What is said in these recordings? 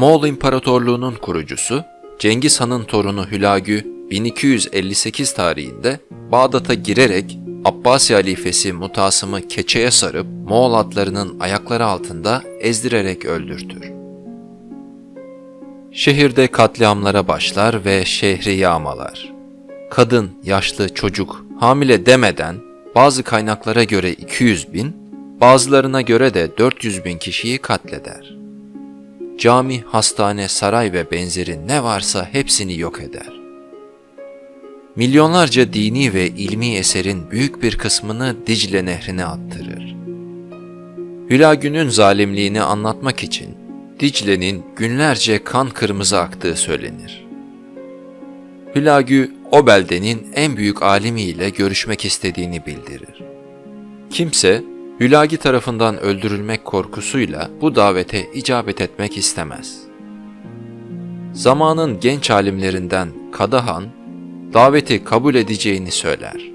Moğol İmparatorluğu'nun kurucusu Cengiz Han'ın torunu Hülagü 1258 tarihinde Bağdat'a girerek Abbasi halifesi Mutasım'ı keçeye sarıp Moğol atlarının ayakları altında ezdirerek öldürtür. Şehirde katliamlara başlar ve şehri yağmalar. Kadın, yaşlı, çocuk, hamile demeden bazı kaynaklara göre 200 bin, bazılarına göre de 400 bin kişiyi katleder. Cami, hastane, saray ve benzeri ne varsa hepsini yok eder. Milyonlarca dini ve ilmi eserin büyük bir kısmını Dicle Nehri'ne attırır. Hülagü'nün zalimliğini anlatmak için Dicle'nin günlerce kan kırmızı aktığı söylenir. Hülagü o beldenin en büyük alimiyle görüşmek istediğini bildirir. Kimse Hülagi tarafından öldürülmek korkusuyla bu davete icabet etmek istemez. Zamanın genç alimlerinden Kadıhan daveti kabul edeceğini söyler.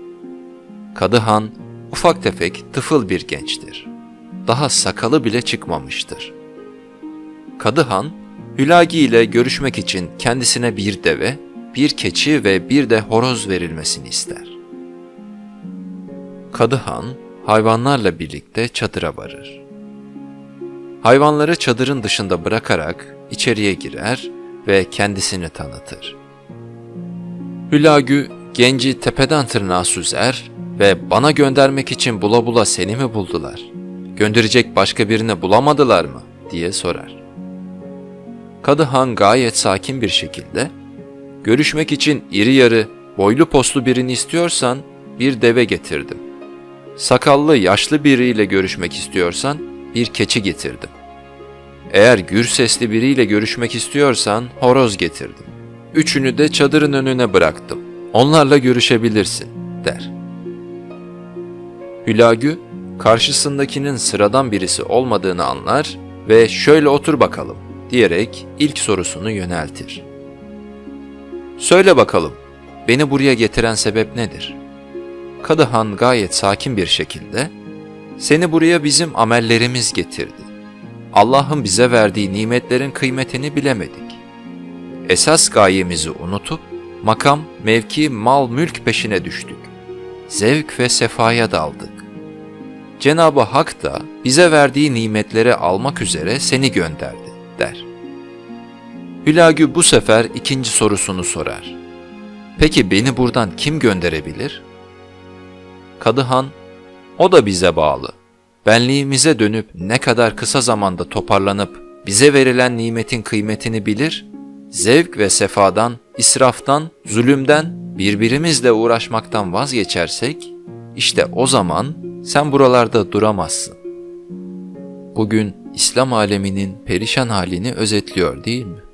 Kadıhan ufak tefek tıfıl bir gençtir. Daha sakalı bile çıkmamıştır. Kadıhan, Hülagi ile görüşmek için kendisine bir deve, bir keçi ve bir de horoz verilmesini ister. Kadıhan, hayvanlarla birlikte çadıra varır. Hayvanları çadırın dışında bırakarak içeriye girer ve kendisini tanıtır. Hülagü genci tepeden tırnağa süzer ve bana göndermek için bula bula seni mi buldular? Gönderecek başka birini bulamadılar mı? diye sorar. Kadıhan gayet sakin bir şekilde, görüşmek için iri yarı, boylu poslu birini istiyorsan bir deve getirdim. Sakallı, yaşlı biriyle görüşmek istiyorsan bir keçi getirdim. Eğer gür sesli biriyle görüşmek istiyorsan horoz getirdim. Üçünü de çadırın önüne bıraktım. Onlarla görüşebilirsin, der. Hülagü, karşısındakinin sıradan birisi olmadığını anlar ve şöyle otur bakalım diyerek ilk sorusunu yöneltir. Söyle bakalım, beni buraya getiren sebep nedir? Kadıhan gayet sakin bir şekilde, seni buraya bizim amellerimiz getirdi. Allah'ın bize verdiği nimetlerin kıymetini bilemedik. Esas gayemizi unutup, makam, mevki, mal, mülk peşine düştük. Zevk ve sefaya daldık. Cenab-ı Hak da bize verdiği nimetleri almak üzere seni gönderdi, der. Hülagü bu sefer ikinci sorusunu sorar. Peki beni buradan kim gönderebilir? Kadıhan, o da bize bağlı. Benliğimize dönüp ne kadar kısa zamanda toparlanıp bize verilen nimetin kıymetini bilir, zevk ve sefadan, israftan, zulümden, birbirimizle uğraşmaktan vazgeçersek, işte o zaman sen buralarda duramazsın. Bugün İslam aleminin perişan halini özetliyor değil mi?